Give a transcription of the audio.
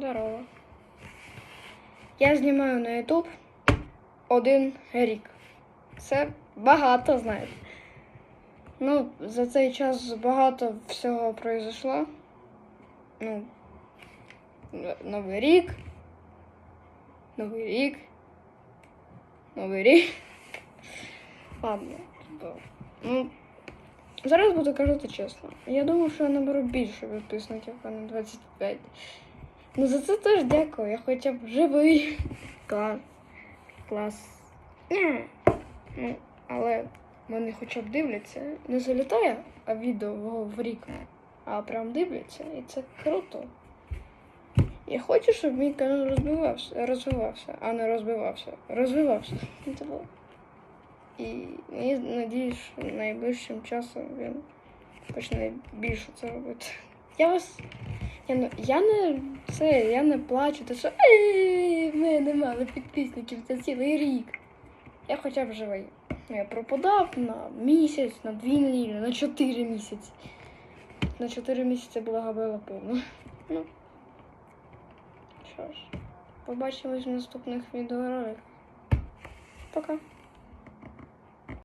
Здорово. Я знімаю на YouTube один рік. Це багато, знаєте. Ну, за цей час багато всього произошло. Ну, Новий рік. Новий рік. Новий рік. Ладно. Ну, зараз буду казати чесно. Я думаю, що я наберу більше підписників, а не 25. Ну за це теж дякую. Я хоча б живий. Клас. Клас. Ну, але вони хоча б дивляться. Не залітає, а відео в рік, а прям дивляться. І це круто. Я хочу, щоб мій канал розвивався, розвивався, а не розбивався. Розвивався. І я надіюсь, що найближчим часом він почне більше це робити. Я вас. Я, не- я не це, я не плачу, то що «Ей, в мене мало підписників за цілий рік. Я хоча б живий. Я пропадав на місяць, на дві неділі, на чотири місяці. На чотири місяці благобила повно. Ну. Що ж, побачимось в наступних відеороликах. Пока.